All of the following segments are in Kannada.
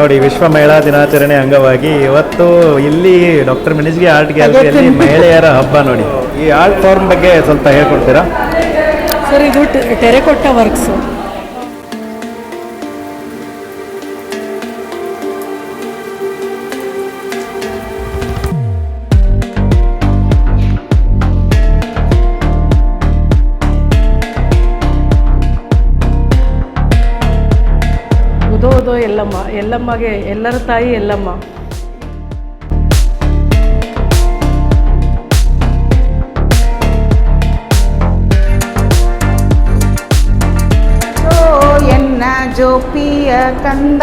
ನೋಡಿ ವಿಶ್ವ ಮಹಿಳಾ ದಿನಾಚರಣೆ ಅಂಗವಾಗಿ ಇವತ್ತು ಇಲ್ಲಿ ಡಾಕ್ಟರ್ ಮಿಣಿಜ್ಗೆ ಆರ್ಟ್ ಗ್ಯಾಲರಿಯಲ್ಲಿ ಮಹಿಳೆಯರ ಹಬ್ಬ ನೋಡಿ. ಈ ಆರ್ಟ್ ಫಾರ್ಮ್ ಬಗ್ಗೆ ಸ್ವಲ್ಪ ಹೇಳ್ಕೊಡ್ತೀರಾ? ಸರ್, ಇದು ಟೆರೆಕೊಟ್ಟ ವರ್ಕ್ಸು ಎಲ್ಲಮ್ಮಗೆ ಎಲ್ಲರ ತಾಯಿ ಎಲ್ಲಮ್ಮ. ಎನ್ನ ಜೋಪಿಯ ಕಂದ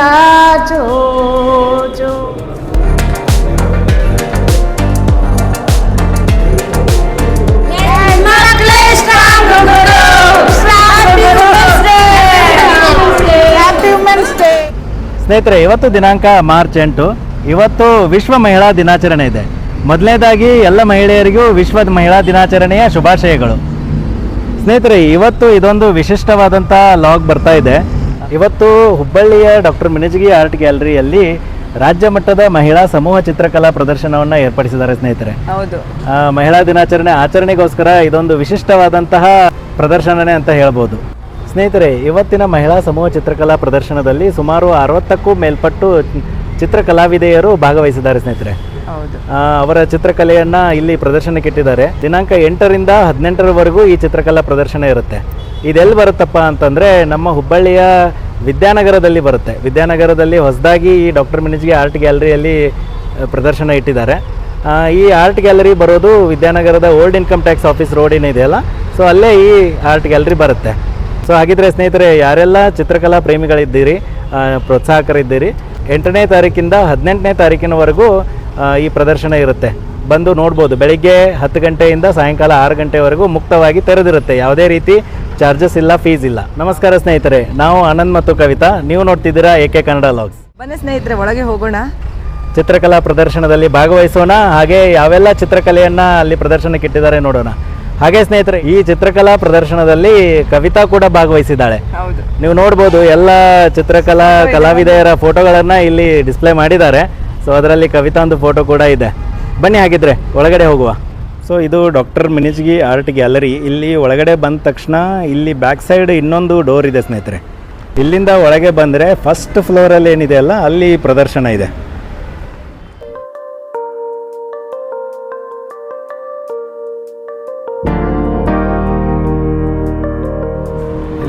ಜೋ ಜೋ. ಸ್ನೇಹಿತರೆ ಇವತ್ತು ದಿನಾಂಕ ಮಾರ್ಚ್ ಎಂಟು. ಇವತ್ತು ವಿಶ್ವ ಮಹಿಳಾ ದಿನಾಚರಣೆ ಇದೆ. ಮೊದಲನೇದಾಗಿ ಎಲ್ಲ ಮಹಿಳೆಯರಿಗೂ ವಿಶ್ವ ಮಹಿಳಾ ದಿನಾಚರಣೆಯ ಶುಭಾಶಯಗಳು. ಸ್ನೇಹಿತರೆ ಇವತ್ತು ಇದೊಂದು ವಿಶಿಷ್ಟವಾದಂಥ ಲಾಗ್ ಬರ್ತಾ ಇದೆ. ಇವತ್ತು ಹುಬ್ಬಳ್ಳಿಯ ಡಾಕ್ಟರ್ ಮಿಣಜಗಿ ಆರ್ಟ್ ಗ್ಯಾಲರಿಯಲ್ಲಿ ರಾಜ್ಯ ಮಟ್ಟದ ಮಹಿಳಾ ಸಮೂಹ ಚಿತ್ರಕಲಾ ಪ್ರದರ್ಶನವನ್ನ ಏರ್ಪಡಿಸಿದ್ದಾರೆ ಸ್ನೇಹಿತರೆ. ಹೌದು. ಮಹಿಳಾ ದಿನಾಚರಣೆ ಆಚರಣೆಗೋಸ್ಕರ ಇದೊಂದು ವಿಶಿಷ್ಟವಾದಂತಹ ಪ್ರದರ್ಶನನೇ ಅಂತ ಹೇಳ್ಬೋದು. ಸ್ನೇಹಿತರೆ ಇವತ್ತಿನ ಮಹಿಳಾ ಸಮೂಹ ಚಿತ್ರಕಲಾ ಪ್ರದರ್ಶನದಲ್ಲಿ ಸುಮಾರು ಅರವತ್ತಕ್ಕೂ ಮೇಲ್ಪಟ್ಟು ಚಿತ್ರಕಲಾವಿದೆಯರು ಭಾಗವಹಿಸಿದ್ದಾರೆ ಸ್ನೇಹಿತರೆ. ಅವರ ಚಿತ್ರಕಲೆಯನ್ನು ಇಲ್ಲಿ ಪ್ರದರ್ಶನಕ್ಕೆ ಇಟ್ಟಿದ್ದಾರೆ. ದಿನಾಂಕ ಎಂಟರಿಂದ ಹದಿನೆಂಟರವರೆಗೂ ಈ ಚಿತ್ರಕಲಾ ಪ್ರದರ್ಶನ ಇರುತ್ತೆ. ಇದೆಲ್ಲಿ ಬರುತ್ತಪ್ಪ ಅಂತಂದರೆ ನಮ್ಮ ಹುಬ್ಬಳ್ಳಿಯ ವಿದ್ಯಾನಗರದಲ್ಲಿ ಬರುತ್ತೆ. ವಿದ್ಯಾನಗರದಲ್ಲಿ ಹೊಸದಾಗಿ ಈ ಡಾಕ್ಟರ್ ಮಿನಿಜ್ಗೆ ಆರ್ಟ್ ಗ್ಯಾಲರಿಯಲ್ಲಿ ಪ್ರದರ್ಶನ ಇಟ್ಟಿದ್ದಾರೆ. ಈ ಆರ್ಟ್ ಗ್ಯಾಲರಿ ಬರೋದು ವಿದ್ಯಾನಗರದ old income tax office road ಏನಿದೆಯಲ್ಲ ಸೊ ಅಲ್ಲೇ ಈ ಆರ್ಟ್ ಗ್ಯಾಲರಿ ಬರುತ್ತೆ. ಸೊ ಹಾಗಿದ್ರೆ ಸ್ನೇಹಿತರೆ ಯಾರೆಲ್ಲ ಚಿತ್ರಕಲಾ ಪ್ರೇಮಿಗಳಿದ್ದೀರಿ ಪ್ರೋತ್ಸಾಹಕರಿದ್ದೀರಿ ಎಂಟನೇ ತಾರೀಕಿಂದ ಹದಿನೆಂಟನೇ ತಾರೀಕಿನವರೆಗೂ ಈ ಪ್ರದರ್ಶನ ಇರುತ್ತೆ. ಬಂದು ನೋಡ್ಬೋದು. ಬೆಳಿಗ್ಗೆ ಹತ್ತು ಗಂಟೆಯಿಂದ ಸಾಯಂಕಾಲ ಆರು ಗಂಟೆವರೆಗೂ ಮುಕ್ತವಾಗಿ ತೆರೆದಿರುತ್ತೆ. ಯಾವುದೇ ರೀತಿ ಚಾರ್ಜಸ್ ಇಲ್ಲ ಫೀಸ್ ಇಲ್ಲ. ನಮಸ್ಕಾರ ಸ್ನೇಹಿತರೆ. ನಾವು ಆನಂದ್ ಮತ್ತು ಕವಿತಾ. ನೀವು ನೋಡ್ತಿದ್ದೀರಾ ಏಕೆ ಕೆ ಕನ್ನಡ ಲಾಗ್ಸ್. ಬನ್ನಿ ಸ್ನೇಹಿತರೆ ಒಳಗೆ ಹೋಗೋಣ. ಚಿತ್ರಕಲಾ ಪ್ರದರ್ಶನದಲ್ಲಿ ಭಾಗವಹಿಸೋಣ. ಹಾಗೆ ಯಾವೆಲ್ಲ ಚಿತ್ರಕಲೆಯನ್ನು ಅಲ್ಲಿ ಪ್ರದರ್ಶನಕ್ಕೆ ಇಟ್ಟಿದ್ದಾರೆ ನೋಡೋಣ. ಹಾಗೆ ಸ್ನೇಹಿತರೆ ಈ ಚಿತ್ರಕಲಾ ಪ್ರದರ್ಶನದಲ್ಲಿ ಕವಿತಾ ಕೂಡ ಭಾಗವಹಿಸಿದ್ದಾಳೆ. ಹೌದು. ನೀವು ನೋಡ್ಬೋದು ಎಲ್ಲ ಚಿತ್ರಕಲಾ ಕಲಾವಿದೆಯರ ಫೋಟೋಗಳನ್ನ ಇಲ್ಲಿ ಡಿಸ್ಪ್ಲೇ ಮಾಡಿದ್ದಾರೆ. ಸೊ ಅದರಲ್ಲಿ ಕವಿತಾಂದು ಫೋಟೋ ಕೂಡ ಇದೆ. ಬನ್ನಿ ಹಾಗಿದ್ರೆ ಒಳಗಡೆ ಹೋಗುವ. ಸೊ ಇದು ಡಾಕ್ಟರ್ ಮಿನಿಜ್ಗಿ ಆರ್ಟ್ ಗ್ಯಾಲರಿ ಇಲ್ಲಿ ಒಳಗಡೆ ಬಂದ ತಕ್ಷಣ ಇಲ್ಲಿ ಬ್ಯಾಕ್ ಸೈಡ್ ಇನ್ನೊಂದು ಡೋರ್ ಇದೆ ಸ್ನೇಹಿತರೆ. ಇಲ್ಲಿಂದ ಒಳಗೆ ಬಂದರೆ ಫಸ್ಟ್ ಫ್ಲೋರಲ್ಲಿ ಏನಿದೆ ಅಲ್ಲ ಅಲ್ಲಿ ಪ್ರದರ್ಶನ ಇದೆ.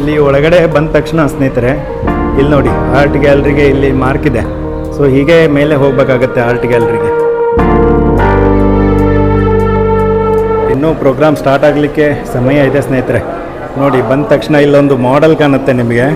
ಇಲ್ಲಿ ಒಳಗಡೆ ಬಂದ ತಕ್ಷಣ ಸ್ನೇಹಿತರೆ, ಇಲ್ಲಿ ನೋಡಿ ಆರ್ಟ್ ಗ್ಯಾಲರಿಗೆ ಇಲ್ಲಿ ಮಾರ್ಕ್ ಇದೆ. ಸೊ ಹೀಗೆ ಮೇಲೆ ಹೋಗ್ಬೇಕಾಗತ್ತೆ ಆರ್ಟ್ ಗ್ಯಾಲರಿಗೆ ಇನ್ನೂ ಪ್ರೋಗ್ರಾಮ್ ಸ್ಟಾರ್ಟ್ ಆಗಲಿಕ್ಕೆ ಸಮಯ ಇದೆ ಸ್ನೇಹಿತರೆ. ನೋಡಿ, ಬಂದ ತಕ್ಷಣ ಇಲ್ಲೊಂದು ಮಾಡೆಲ್ ಕಾಣುತ್ತೆ ನಿಮಗೆ.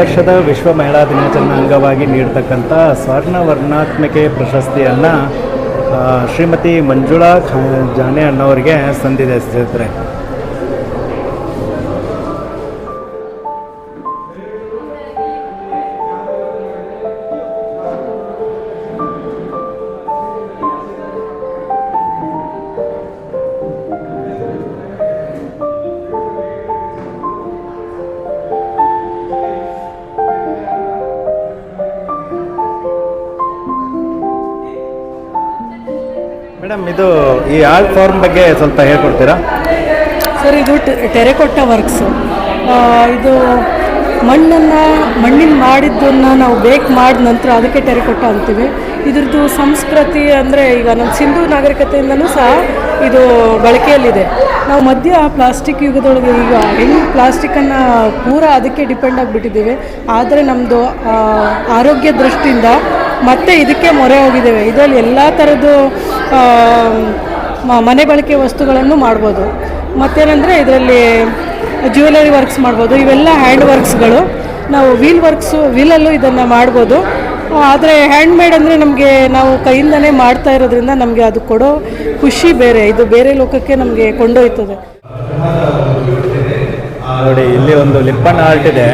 ವರ್ಷದ ವಿಶ್ವ ಮಹಿಳಾ ದಿನಾಚರಣೆ ಅಂಗವಾಗಿ ನೀಡತಕ್ಕಂಥ ಸ್ವರ್ಣ ವರ್ಣಾತ್ಮಕೆ ಪ್ರಶಸ್ತಿಯನ್ನು ಶ್ರೀಮತಿ ಮಂಜುಳಾ ಜಾನೆ ಅಣ್ಣವರಿಗೆ ಸಂದಿದೆ ಸ್ನೇಹಿತರೆ. ಇದು ಈ ಆರ್ಟ್ ಫಾರ್ಮ್ ಬಗ್ಗೆ ಸ್ವಲ್ಪ ಹೇಳ್ಕೊಡ್ತೀರಾ? ಸರ್, ಇದು ಟೆರೆಕೊಟ್ಟ ವರ್ಕ್ಸು ಇದು ಮಣ್ಣನ್ನು, ಮಣ್ಣಿನ ಮಾಡಿದ್ದನ್ನು ನಾವು ಬೇಕ್ ಮಾಡಿದ ನಂತರ ಅದಕ್ಕೆ ಟೆರೆಕೊಟ್ಟ ಅಂತೀವಿ. ಇದ್ರದ್ದು ಸಂಸ್ಕೃತಿ ಅಂದರೆ ಈಗ ನಮ್ಮ ಸಿಂಧು ನಾಗರಿಕತೆಯಿಂದನೂ ಸಹ ಇದು ಬಳಕೆಯಲ್ಲಿದೆ. ನಾವು ಮಧ್ಯ ಪ್ಲಾಸ್ಟಿಕ್ ಯುಗದೊಳಗೆ ಈಗ ಹೆಂಗೆ ಪ್ಲಾಸ್ಟಿಕ್ಕನ್ನು ಪೂರ ಅದಕ್ಕೆ ಡಿಪೆಂಡ್ ಆಗಿಬಿಟ್ಟಿದ್ದೀವಿ. ಆದರೆ ನಮ್ಮದು ಆರೋಗ್ಯ ದೃಷ್ಟಿಯಿಂದ ಮತ್ತೆ ಇದಕ್ಕೆ ಮೊರೆ ಹೋಗಿದ್ದೇವೆ. ಇದರಲ್ಲಿ ಎಲ್ಲ ಥರದ್ದು ಮನೆ ಬಳಕೆ ವಸ್ತುಗಳನ್ನು ಮಾಡ್ಬೋದು. ಮತ್ತೇನಂದರೆ ಇದರಲ್ಲಿ ಜ್ಯುವೆಲರಿ ವರ್ಕ್ಸ್ ಮಾಡ್ಬೋದು. ಇವೆಲ್ಲ ಹ್ಯಾಂಡ್ ವರ್ಕ್ಸ್ಗಳು ನಾವು ವೀಲ್ ವರ್ಕ್ಸು ವೀಲಲ್ಲೂ ಇದನ್ನು ಮಾಡ್ಬೋದು. ಆದರೆ ಹ್ಯಾಂಡ್ ಮೇಡ್ ಅಂದರೆ ನಮಗೆ ನಾವು ಕೈಯಿಂದನೇ ಮಾಡ್ತಾ ಇರೋದ್ರಿಂದ ನಮಗೆ ಅದು ಕೊಡೋ ಖುಷಿ ಬೇರೆ. ಇದು ಬೇರೆ ಲೋಕಕ್ಕೆ ನಮಗೆ ಕೊಂಡೊಯ್ತದೆ. ನೋಡಿ, ಇಲ್ಲಿ ಒಂದು ಲಿಪ್ಪನ್ ಆರ್ಟ್ ಇದೆ.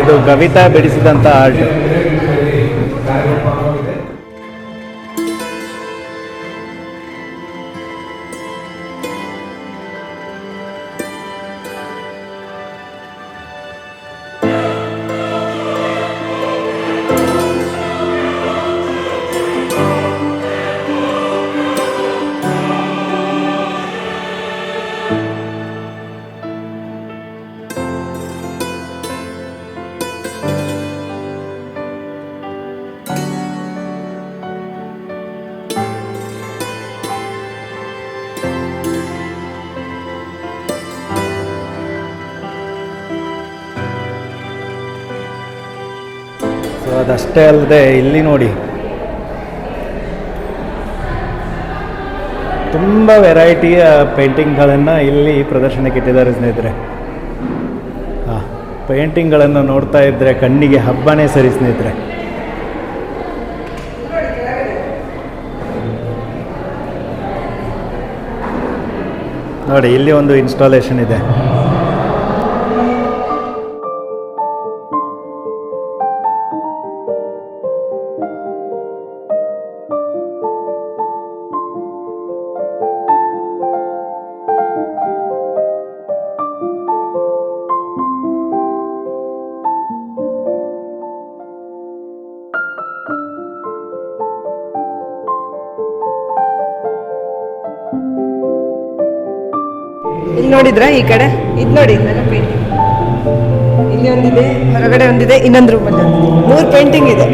ಇದು ಕವಿತಾ ಬಿಡಿಸಿದಂಥ ಆರ್ಟ್ ಅದಷ್ಟೇ ಅಲ್ಲದೆ ಇಲ್ಲಿ ನೋಡಿ. ತುಂಬ ವೆರೈಟಿಯ ಪೇಂಟಿಂಗ್ಗಳನ್ನು ಇಲ್ಲಿ ಪ್ರದರ್ಶನಕ್ಕೆ ಇಟ್ಟಿದ್ದಾರೆ ಸ್ನೇಹಿತರೆ. ಹಾಂ ಪೇಂಟಿಂಗ್ಗಳನ್ನು ನೋಡ್ತಾ ಇದ್ದರೆ ಕಣ್ಣಿಗೆ ಹಬ್ಬನೇ ಸರಿ ಸ್ನೇಹಿತರೆ. ನೋಡಿ, ಇಲ್ಲಿ ಒಂದು ಇನ್ಸ್ಟಾಲೇಷನ್ ಇದೆ. ನೋಡಿದ್ರ ಈ ಕಡೆ? ಇದು ನೋಡಿ. ನನ್ನ ಪೇಂಟಿಂಗ್ ಇಲ್ಲಿ ಒಂದಿದೆ ಹೊರಗಡೆ ಒಂದಿದೆ ಇನ್ನೊಂದು ರೂಮಲ್ಲಿ ಒಂದಿದೆ. ಮೂರು ಪೇಂಟಿಂಗ್ ಇದೆ.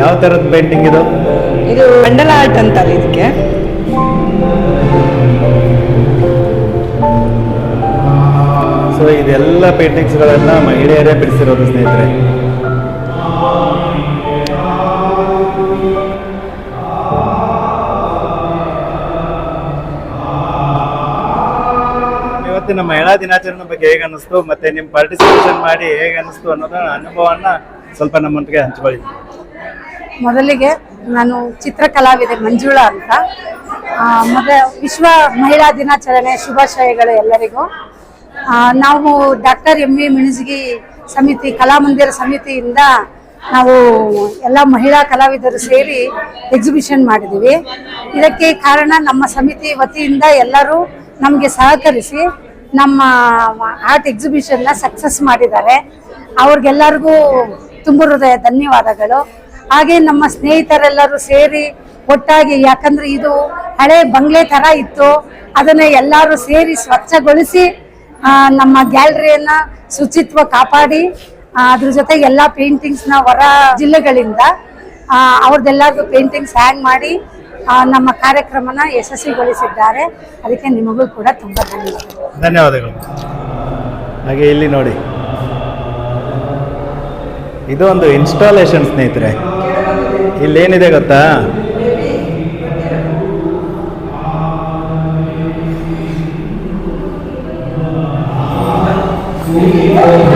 ಯಾವ ಥರದ ಪೇಂಟಿಂಗ್ ಇದು? ಇದು ಮಂಡಲ ಆರ್ಟ್ ಅಂತಾರೆ ಇದಕ್ಕೆ ಸೊ ಇದೆಲ್ಲ ಪೇಂಟಿಂಗ್ಸ್ಗಳನ್ನು ಮಹಿಳೆಯರೇ ಬಿಡಿಸಿರೋದು ಸ್ನೇಹಿತರೆ. ಇವತ್ತಿನ ಮಹಿಳಾ ದಿನಾಚರಣೆ ಬಗ್ಗೆ ಹೇಗೆ ಅನಿಸ್ತು ಮತ್ತೆ ನಿಮ್ಮ ಪಾರ್ಟಿಸಿಪೇಷನ್ ಮಾಡಿ ಹೇಗೆ ಅನಿಸ್ತು ಅನ್ನೋದನ್ನ ಅನುಭವನ ಸ್ವಲ್ಪ ನಮ್ಮೊಂದಿಗೆ ಹಂಚಿಕೊಳ್ಳಿ. ಮೊದಲಿಗೆ ನಾನು ಚಿತ್ರಕಲಾವಿದೆ ಮಂಜುಳಾ ಅಂತ. ಮತ್ತೆ ವಿಶ್ವ ಮಹಿಳಾ ದಿನಾಚರಣೆ ಶುಭಾಶಯಗಳು ಎಲ್ಲರಿಗೂ. ನಾವು ಡಾಕ್ಟರ್ ಎಂ ವಿ ಮಿಣಜಗಿ ಸಮಿತಿ ಕಲಾಮಂದಿರ ಸಮಿತಿಯಿಂದ ನಾವು ಎಲ್ಲ ಮಹಿಳಾ ಕಲಾವಿದರು ಸೇರಿ ಎಕ್ಸಿಬಿಷನ್ ಮಾಡಿದ್ದೀವಿ. ಇದಕ್ಕೆ ಕಾರಣ ನಮ್ಮ ಸಮಿತಿ ವತಿಯಿಂದ ಎಲ್ಲರೂ ನಮಗೆ ಸಹಕರಿಸಿ ನಮ್ಮ ಆರ್ಟ್ ಎಕ್ಸಿಬಿಷನ್ನ ಸಕ್ಸಸ್ ಮಾಡಿದ್ದಾರೆ. ಅವ್ರಿಗೆಲ್ಲರಿಗೂ ತುಂಬ ಹೃದಯ ಧನ್ಯವಾದಗಳು. ಹಾಗೆ ನಮ್ಮ ಸ್ನೇಹಿತರೆಲ್ಲರೂ ಸೇರಿ ಒಟ್ಟಾಗಿ, ಯಾಕಂದ್ರೆ ಇದು ಹಳೆ ಬಂಗ್ಲೆ ತರ ಇತ್ತು. ಅದನ್ನ ಎಲ್ಲರೂ ಸೇರಿ ಸ್ವಚ್ಛಗೊಳಿಸಿ ನಮ್ಮ ಗ್ಯಾಲರಿಯನ್ನ ಶುಚಿತ್ವ ಕಾಪಾಡಿ ಅದ್ರ ಜೊತೆ ಎಲ್ಲ ಪೇಂಟಿಂಗ್ಸ್ನ ಹೊರ ಜಿಲ್ಲೆಗಳಿಂದ ಅವ್ರದ್ದೆಲ್ಲರಿಗೂ ಪೇಂಟಿಂಗ್ಸ್ ಹ್ಯಾಂಗ್ ಮಾಡಿ ನಮ್ಮ ಕಾರ್ಯಕ್ರಮನ ಯಶಸ್ವಿಗೊಳಿಸಿದ್ದಾರೆ. ಅದಕ್ಕೆ ನಿಮಗೂ ಕೂಡ ತುಂಬ ಧನ್ಯವಾದ ಧನ್ಯವಾದಗಳು. ಹಾಗೆ ಇಲ್ಲಿ ನೋಡಿ. ಇದು ಒಂದು ಇನ್ಸ್ಟಾಲೇಷನ್ ಸ್ನೇಹಿತರೆ. ಇಲ್ಲೇನಿದೆ ಗೊತ್ತಾ? Thank you.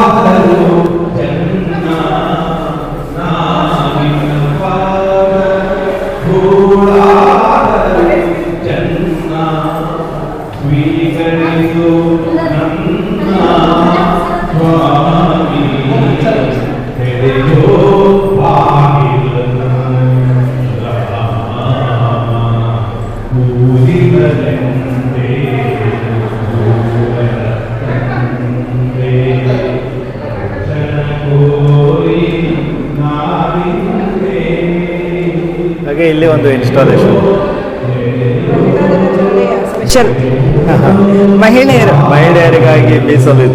ಮಹಿಳೆಯರು. ಮಹಿಳೆಯರಿಗಾಗಿ ಮೀಸಲು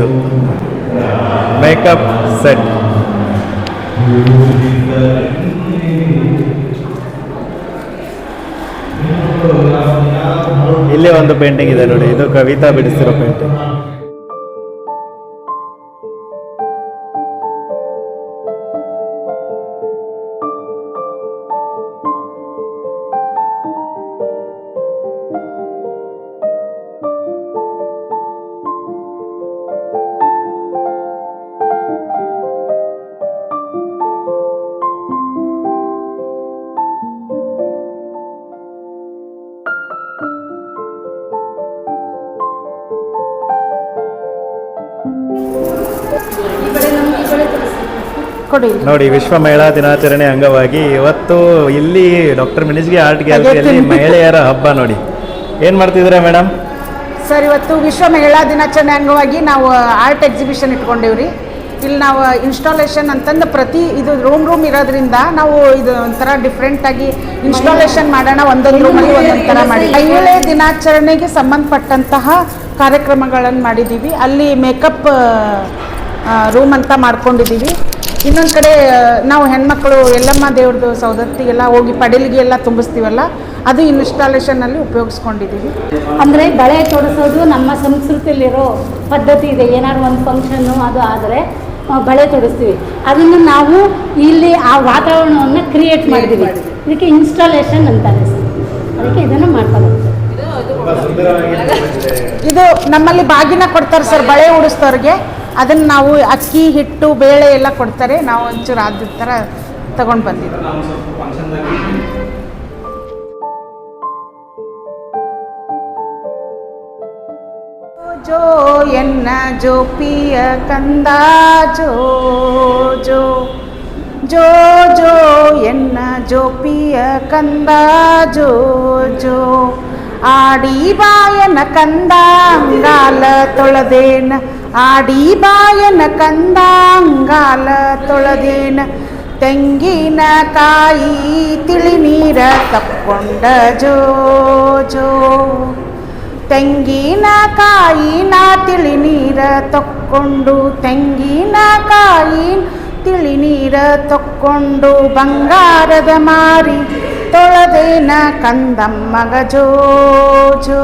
ಮೇಕಪ್ ಸೆಟ್ ಇಲ್ಲಿ ಒಂದು ಪೇಂಟಿಂಗ್ ಇದೆ ನೋಡಿ. ಇದು ಕವಿತಾ ಬಿಡಿಸಿರೋ ಪೇಂಟಿಂಗ್ ನೋಡಿ ವಿಶ್ವ ಮಹಿಳಾ ದಿನಾಚರಣೆ ಅಂಗವಾಗಿ ಇವತ್ತು ಇಲ್ಲಿ ಡಾಕ್ಟರ್ ಮಿನಿಜ್ಗೆ ಆರ್ಟ್ ಗ್ಯಾಲರಿಯಲ್ಲಿ ಮಹಿಳೆಯರ ಹಬ್ಬ ನೋಡಿ. ಏನ್ ಮಾಡ್ತಿದ್ದೀರಾ ಮೇಡಮ್ ಸರ್ ಇವತ್ತು ವಿಶ್ವ ಮಹಿಳಾ ದಿನಾಚರಣೆ ಅಂಗವಾಗಿ ನಾವು ಆರ್ಟ್ ಎಕ್ಸಿಬಿಷನ್ ಇಟ್ಕೊಂಡಿವ್ರಿ. ಇಲ್ಲಿ ನಾವು ಇನ್ಸ್ಟಾಲೇಷನ್ ಅಂತಂದು ಪ್ರತಿ ಇದು ರೂಮ್ ರೂಮ್ ಇರೋದ್ರಿಂದ ನಾವು ಇದು ಒಂಥರ ಡಿಫ್ರೆಂಟ್ ಆಗಿ ಇನ್ಸ್ಟಾಲೇಷನ್ ಮಾಡೋಣ ಒಂದೊಂದು ರೂಮಲ್ಲಿ ಒಂದೊಂದು ಥರ ಮಾಡಿ. ಮಹಿಳೆ ದಿನಾಚರಣೆಗೆ ಸಂಬಂಧಪಟ್ಟಂತಹ ಕಾರ್ಯಕ್ರಮಗಳನ್ನು ಮಾಡಿದ್ದೀವಿ. ಅಲ್ಲಿ ಮೇಕಪ್ ರೂಮ್ ಅಂತ ಮಾಡ್ಕೊಂಡಿದ್ದೀವಿ. ಇನ್ನೊಂದು ಕಡೆ ನಾವು ಹೆಣ್ಮಕ್ಳು ಎಲ್ಲಮ್ಮ ದೇವ್ರದ್ದು ಸೌದತ್ತಿಗೆಲ್ಲ ಹೋಗಿ ಪಡಿಲಿಗೆ ಎಲ್ಲ ತುಂಬಿಸ್ತೀವಲ್ಲ ಅದು ಇನ್ಸ್ಟಾಲೇಷನಲ್ಲಿ ಉಪಯೋಗಿಸ್ಕೊಂಡಿದ್ದೀವಿ. ಅಂದರೆ ಬಳೆ ತೊಡಿಸೋದು ನಮ್ಮ ಸಂಸ್ಕೃತಿಯಲ್ಲಿರೋ ಪದ್ಧತಿ ಇದೆ. ಏನಾದ್ರು ಒಂದು ಫಂಕ್ಷನ್ನು ಅದು ಆದರೆ ಬಳೆ ತೊಡಿಸ್ತೀವಿ. ಅದನ್ನು ನಾವು ಇಲ್ಲಿ ಆ ವಾತಾವರಣವನ್ನು ಕ್ರಿಯೇಟ್ ಮಾಡಿದ್ದೀವಿ. ಇದಕ್ಕೆ ಇನ್ಸ್ಟಾಲೇಷನ್ ಅಂತಾರೆ ಸರ್. ಅದಕ್ಕೆ ಇದನ್ನು ಮಾಡ್ತಾರೆ ಇದು ನಮ್ಮಲ್ಲಿ ಬಾಗಿನ ಕೊಡ್ತಾರೆ ಸರ್ ಬಳೆ ಉಡಿಸ್ತವ್ರಿಗೆ ಅದನ್ನು ನಾವು ಅಕ್ಕಿ ಹಿಟ್ಟು ಬೇಳೆ ಎಲ್ಲ ಕೊಡ್ತಾರೆ. ನಾವು ಒಂಚೂರು ಅದ್ರ ಥರ ತಗೊಂಡು ಬಂದಿದ್ವಿ. ಜೋ ಎನ್ನ ಜೋಪಿಯ ಕಂದ ಜೋ ಜೋ ಜೋ ಜೋ ಎನ್ನ ಜೋಪಿಯ ಕಂದ ಜೋ ಜೋ ಆಡಿ ಬಾಯನ ಕಂದ ಅಂಗಾಲ ತೊಳೆದೇನ ಆಡಿ ಬಾಯನ ಕಂದಾಂಗಾಲ ತೊಳೆದೇನ ತೆಂಗಿನ ಕಾಯಿ ತಿಳಿ ನೀರ ತಕ್ಕೊಂಡ ಜೋ ಜೋ ನಾ ತಿಳಿ ನೀರ ತಕ್ಕೊಂಡು ತೆಂಗಿನಕಾಯಿ ತಿಳಿ ನೀರ ತಕ್ಕೊಂಡು ಬಂಗಾರದ ಮಾರಿ ತೊಳೆದೇನ ಕಂದಮ್ಮಗ ಜೋ ಜೋ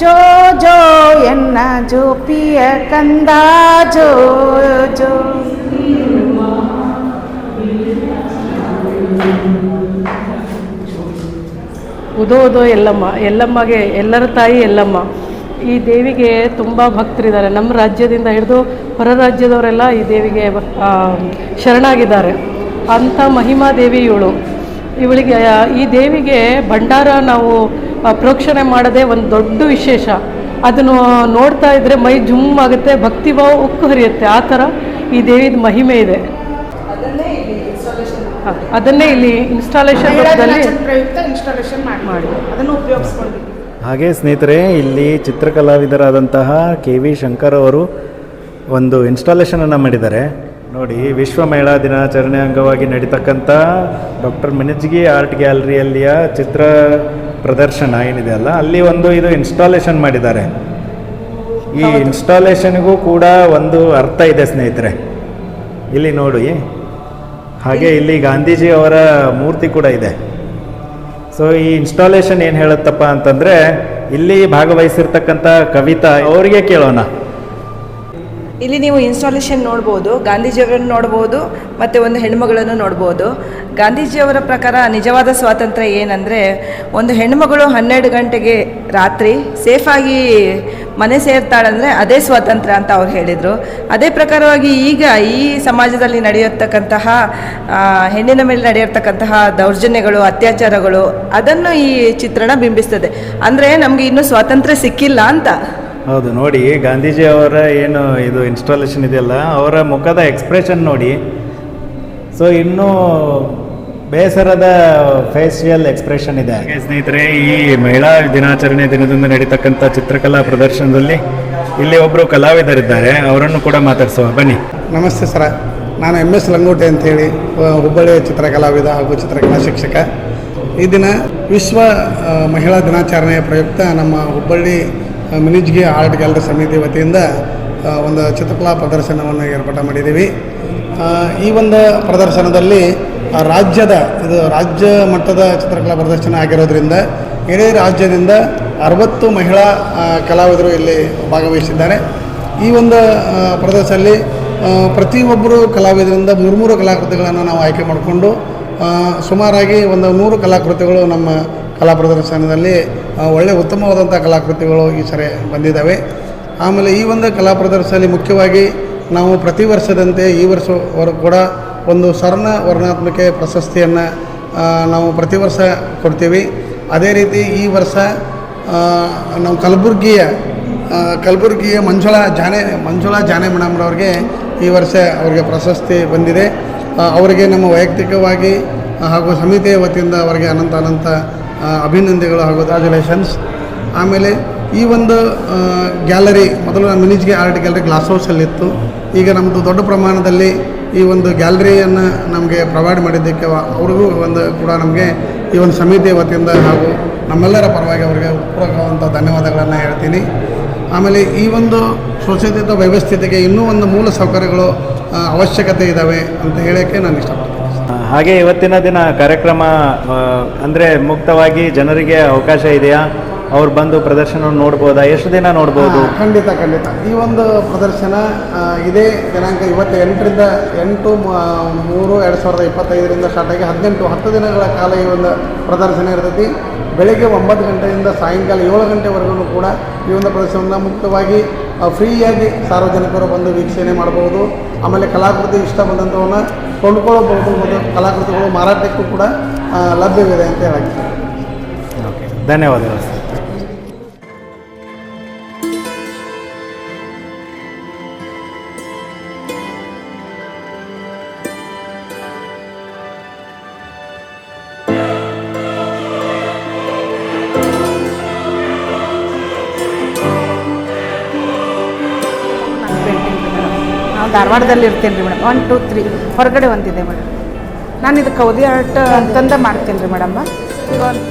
ಜೋ ಜೋ ಎನ್ನ ಜೋ ಪಿಯ ಕಂದ ಜೋ ಜೋ. ಉದೋ ಉದೋ ಎಲ್ಲಮ್ಮ, ಎಲ್ಲಮ್ಮಗೆ, ಎಲ್ಲರ ತಾಯಿ ಎಲ್ಲಮ್ಮ. ಈ ದೇವಿಗೆ ತುಂಬ ಭಕ್ತರಿದ್ದಾರೆ. ನಮ್ಮ ರಾಜ್ಯದಿಂದ ಹಿಡಿದು ಹೊರ ರಾಜ್ಯದವರೆಲ್ಲ ಈ ದೇವಿಗೆ ಶರಣಾಗಿದ್ದಾರೆ. ಅಂಥ ಮಹಿಮಾ ದೇವಿ ಇವಳು ಇವಳಿಗೆ ಈ ದೇವಿಗೆ ಭಂಡಾರ ನಾವು ಪ್ರೋಕ್ಷಣೆ ಮಾಡೋದೇ ಒಂದು ದೊಡ್ಡ ವಿಶೇಷ. ಅದನ್ನು ನೋಡ್ತಾ ಇದ್ದರೆ ಮೈ ಜುಮ್ ಆಗುತ್ತೆ ಭಕ್ತಿಭಾವ ಉಕ್ಕು ಹರಿಯುತ್ತೆ. ಆ ಥರ ಈ ದೇವಿದ ಮಹಿಮೆ ಇದೆ. ಅದನ್ನೇ ಇಲ್ಲಿ ಇನ್ಸ್ಟಾಲೇಷನ್ ರೂಪದಲ್ಲಿ ದಿನಾಚರಣೆ ಪ್ರಯುಕ್ತ ಇನ್ಸ್ಟಾಲೇಷನ್ ಮಾಡಿ ಅದನ್ನು ಉಪಯೋಗಿಸ್ಕೊಂಡಿದ್ದೀವಿ ಹಾಗೆ ಸ್ನೇಹಿತರೆ ಇಲ್ಲಿ ಚಿತ್ರಕಲಾವಿದರಾದಂತಹ ಕೆ ವಿ ಶಂಕರ್ ಅವರು ಒಂದು ಇನ್ಸ್ಟಾಲೇಷನನ್ನು ಮಾಡಿದ್ದಾರೆ. ನೋಡಿ ವಿಶ್ವ ಮಹಿಳಾ ದಿನಾಚರಣೆ ಅಂಗವಾಗಿ ನಡೀತಕ್ಕಂಥ ಡಾಕ್ಟರ್ ಮಿನಿಜ್ಗಿ ಆರ್ಟ್ ಗ್ಯಾಲರಿಯಲ್ಲಿಯ ಚಿತ್ರ ಪ್ರದರ್ಶನ ಏನಿದೆ ಅಲ್ಲ ಅಲ್ಲಿ ಒಂದು ಇದು ಇನ್ಸ್ಟಾಲೇಷನ್ ಮಾಡಿದ್ದಾರೆ. ಈ ಇನ್ಸ್ಟಾಲೇಷನ್ಗೂ ಕೂಡ ಒಂದು ಅರ್ಥ ಇದೆ ಸ್ನೇಹಿತರೆ. ಇಲ್ಲಿ ನೋಡಿ. ಹಾಗೆ ಇಲ್ಲಿ ಗಾಂಧೀಜಿ ಅವರ ಮೂರ್ತಿ ಕೂಡ ಇದೆ. ಸೊ ಈ ಇನ್ಸ್ಟಾಲೇಷನ್ ಏನು ಹೇಳುತ್ತಪ್ಪ ಅಂತಂದರೆ ಇಲ್ಲಿ ಭಾಗವಹಿಸಿರ್ತಕ್ಕಂಥ ಕವಿತಾ ಅವರಿಗೆ ಕೇಳೋಣ. ಇಲ್ಲಿ ನೀವು ಇನ್ಸ್ಟಾಲೇಷನ್ ನೋಡ್ಬೋದು, ಗಾಂಧೀಜಿಯವರನ್ನು ನೋಡ್ಬೋದು, ಮತ್ತು ಒಂದು ಹೆಣ್ಮಗಳನ್ನು ನೋಡ್ಬೋದು. ಗಾಂಧೀಜಿಯವರ ಪ್ರಕಾರ ನಿಜವಾದ ಸ್ವಾತಂತ್ರ್ಯ ಏನಂದರೆ, ಒಂದು ಹೆಣ್ಮಗಳು ಹನ್ನೆರಡು ಗಂಟೆಗೆ ರಾತ್ರಿ ಸೇಫಾಗಿ ಮನೆ ಸೇರ್ತಾಳಂದರೆ ಅದೇ ಸ್ವಾತಂತ್ರ್ಯ ಅಂತ ಅವ್ರು ಹೇಳಿದರು. ಅದೇ ಪ್ರಕಾರವಾಗಿ ಈಗ ಈ ಸಮಾಜದಲ್ಲಿ ನಡೆಯತಕ್ಕಂತಹ ಹೆಣ್ಣಿನ ಮೇಲೆ ನಡೆಯತಕ್ಕಂತಹ ದೌರ್ಜನ್ಯಗಳು, ಅತ್ಯಾಚಾರಗಳು, ಅದನ್ನು ಈ ಚಿತ್ರಣ ಬಿಂಬಿಸ್ತದೆ. ಅಂದರೆ ನಮಗೆ ಇನ್ನೂ ಸ್ವಾತಂತ್ರ್ಯ ಸಿಕ್ಕಿಲ್ಲ ಅಂತ. ಹೌದು ನೋಡಿ ಗಾಂಧೀಜಿ ಅವರ ಏನು ಇದು ಇನ್ಸ್ಟಾಲೇಷನ್ ಇದೆಯಲ್ಲ ಅವರ ಮುಖದ ಎಕ್ಸ್ಪ್ರೆಷನ್ ನೋಡಿ. ಸೊ ಇನ್ನೂ ಬೇಸರದ ಫೇಶಿಯಲ್ ಎಕ್ಸ್ಪ್ರೆಷನ್ ಇದೆ. ಸ್ನೇಹಿತರೆ ಈ ಮಹಿಳಾ ದಿನಾಚರಣೆ ದಿನದಂದು ನಡೀತಕ್ಕಂಥ ಚಿತ್ರಕಲಾ ಪ್ರದರ್ಶನದಲ್ಲಿ ಇಲ್ಲಿ ಒಬ್ಬರು ಕಲಾವಿದರಿದ್ದಾರೆ ಅವರನ್ನು ಕೂಡ ಮಾತಾಡಿಸುವ ಬನ್ನಿ. ನಮಸ್ತೆ ಸರ. ನಾನು ಎಂ ಎಸ್ ಲಂಗೋಟೆ ಅಂತೇಳಿ ಆ, ಹುಬ್ಬಳ್ಳಿಯ ಚಿತ್ರಕಲಾವಿದ ಹಾಗೂ ಚಿತ್ರಕಲಾ ಶಿಕ್ಷಕ. ಈ ದಿನ ವಿಶ್ವ ಆ, ಮಹಿಳಾ ದಿನಾಚರಣೆಯ ಪ್ರಯುಕ್ತ ನಮ್ಮ ಹುಬ್ಬಳ್ಳಿ ಮಿನಿಜ್ಗಿ ಆರ್ಟ್ ಗ್ಯಾಲರಿ ಸಮಿತಿ ವತಿಯಿಂದ ಒಂದು ಚಿತ್ರಕಲಾ ಪ್ರದರ್ಶನವನ್ನು ಏರ್ಪಾಟ ಮಾಡಿದ್ದೀವಿ. ಈ ಒಂದು ಪ್ರದರ್ಶನದಲ್ಲಿ ರಾಜ್ಯದ, ಇದು ರಾಜ್ಯ ಮಟ್ಟದ ಚಿತ್ರಕಲಾ ಪ್ರದರ್ಶನ ಆಗಿರೋದ್ರಿಂದ, ಇಡೀ ರಾಜ್ಯದಿಂದ ಅರವತ್ತು ಮಹಿಳಾ ಕಲಾವಿದರು ಇಲ್ಲಿ ಭಾಗವಹಿಸಿದ್ದಾರೆ. ಈ ಒಂದು ಪ್ರದರ್ಶನದಲ್ಲಿ ಪ್ರತಿಯೊಬ್ಬರು ಕಲಾವಿದರಿಂದ ಮೂರು ಮೂರು ಕಲಾಕೃತಿಗಳನ್ನು ನಾವು ಆಯ್ಕೆ ಮಾಡಿಕೊಂಡು ಸುಮಾರಾಗಿ ಒಂದು ನೂರು ಕಲಾಕೃತಿಗಳು ನಮ್ಮ ಕಲಾ ಪ್ರದರ್ಶನದಲ್ಲಿ ಒಳ್ಳೆಯ ಉತ್ತಮವಾದಂಥ ಕಲಾಕೃತಿಗಳು ಈ ಸರಿ ಬಂದಿದ್ದಾವೆ. ಆಮೇಲೆ ಈ ಒಂದು ಕಲಾ ಪ್ರದರ್ಶನದಲ್ಲಿ ಮುಖ್ಯವಾಗಿ ನಾವು ಪ್ರತಿ ವರ್ಷದಂತೆ ಈ ವರ್ಷವರೆಗೂ ಕೂಡ ಒಂದು ಸ್ವರ್ಣ ವರ್ಣಾತ್ಮಕ ಪ್ರಶಸ್ತಿಯನ್ನು ನಾವು ಪ್ರತಿ ವರ್ಷ ಕೊಡ್ತೀವಿ. ಅದೇ ರೀತಿ ಈ ವರ್ಷ ನಾವು ಕಲಬುರ್ಗಿಯ ಕಲಬುರ್ಗಿಯ ಮಂಜುಳಾ ಜಾನೆ ಮಂಜುಳಾ ಜಾನೆ ಮೇಡಮ್ರವ್ರಿಗೆ ಈ ವರ್ಷ ಅವರಿಗೆ ಪ್ರಶಸ್ತಿ ಬಂದಿದೆ. ಅವರಿಗೆ ನಮ್ಮ ವೈಯಕ್ತಿಕವಾಗಿ ಹಾಗೂ ಸಮಿತಿಯ ವತಿಯಿಂದ ಅವರಿಗೆ ಅನಂತ ಅನಂತ ಅಭಿನಂದನೆಗಳು ಹಾಗೂ ಕಾಂಗ್ರ್ಯಾಚುಲೇಷನ್ಸ್ ಆಮೇಲೆ ಈ ಒಂದು ಗ್ಯಾಲರಿ ಮೊದಲು ನಮ್ಮ ಮಿನಿಜ್ಗೆ ಆರ್ಟ್ ಗ್ಯಾಲರಿ ಗ್ಲಾಸ್ ಹೌಸಲ್ಲಿತ್ತು ಈಗ ನಮ್ಮದು ದೊಡ್ಡ ಪ್ರಮಾಣದಲ್ಲಿ ಈ ಒಂದು ಗ್ಯಾಲರಿಯನ್ನು ನಮಗೆ ಪ್ರೊವೈಡ್ ಮಾಡಿದ್ದಕ್ಕೆ ಅವ್ರಿಗೂ ಒಂದು ಕೂಡ ನಮಗೆ ಈ ಒಂದು ಸಮಿತಿಯ ವತಿಯಿಂದ ಹಾಗೂ ನಮ್ಮೆಲ್ಲರ ಪರವಾಗಿ ಅವರಿಗೆ ಪೂರಕವಾದಂಥ ಧನ್ಯವಾದಗಳನ್ನು ಹೇಳ್ತೀನಿ. ಆಮೇಲೆ ಈ ಒಂದು ಸುಸಜ್ಜಿತ ವ್ಯವಸ್ಥಿತಿಗೆ ಇನ್ನೂ ಒಂದು ಮೂಲ ಸೌಕರ್ಯಗಳು ಅವಶ್ಯಕತೆ ಇದ್ದಾವೆ ಅಂತ ಹೇಳೋಕ್ಕೆ ನಾನು ಇಷ್ಟಪಡ್ತೀನಿ. ಹಾಗೆ ಇವತ್ತಿನ ದಿನ ಕಾರ್ಯಕ್ರಮ ಅಂದರೆ ಮುಕ್ತವಾಗಿ ಜನರಿಗೆ ಅವಕಾಶ ಇದೆಯಾ? ಅವ್ರು ಬಂದು ಪ್ರದರ್ಶನ ನೋಡ್ಬೋದಾ? ಎಷ್ಟು ದಿನ ನೋಡ್ಬೋದು? ಖಂಡಿತ ಖಂಡಿತ. ಈ ಒಂದು ಪ್ರದರ್ಶನ ಇದೇ ದಿನಾಂಕ ಇವತ್ತು ಎಂಟರಿಂದ ಎಂಟು ಮೂರು ಎರಡು ಸಾವಿರದ ಇಪ್ಪತ್ತೈದರಿಂದ ಸ್ಟಾರ್ಟ್ ಆಗಿ ಹದಿನೆಂಟು ಹತ್ತು ದಿನಗಳ ಕಾಲ ಈ ಒಂದು ಪ್ರದರ್ಶನ ಇರ್ತೈತಿ. ಬೆಳಗ್ಗೆ ಒಂಬತ್ತು ಗಂಟೆಯಿಂದ ಸಾಯಂಕಾಲ ಏಳು ಗಂಟೆವರೆಗೂ ಕೂಡ ಈ ಒಂದು ಪ್ರದರ್ಶನವನ್ನು ಮುಕ್ತವಾಗಿ ಫ್ರೀಯಾಗಿ ಸಾರ್ವಜನಿಕರು ಬಂದು ವೀಕ್ಷಣೆ ಮಾಡ್ಬೋದು ಆಮೇಲೆ ಕಲಾಕೃತಿ ಇಷ್ಟ ಬಂದಂಥವನ್ನ ಕೊಂಡ್ಕೊಳ್ಳಬಹುದು ಮತ್ತು ಕಲಾಕೃತಿಗಳು ಮಾರಾಟಕ್ಕೂ ಕೂಡ ಲಭ್ಯವಿದೆ ಅಂತ ಹೇಳಕ್ಕೆ ಓಕೆ ಧನ್ಯವಾದಗಳು. ಸರ್ ಧಾರವಾಡದಲ್ಲಿ ಇರ್ತೀನಿ ರೀ ಮೇಡಮ್. ಒನ್ ಟು ತ್ರೀ ಹೊರಗಡೆ ಒಂದಿದೆ ಮೇಡಮ್. ನಾನು ಇದು ಕೌದಿ ಆರ್ಟ್ ಅಂತಂದ ಮಾಡ್ತೀನಿ ರೀ ಒಂದ್-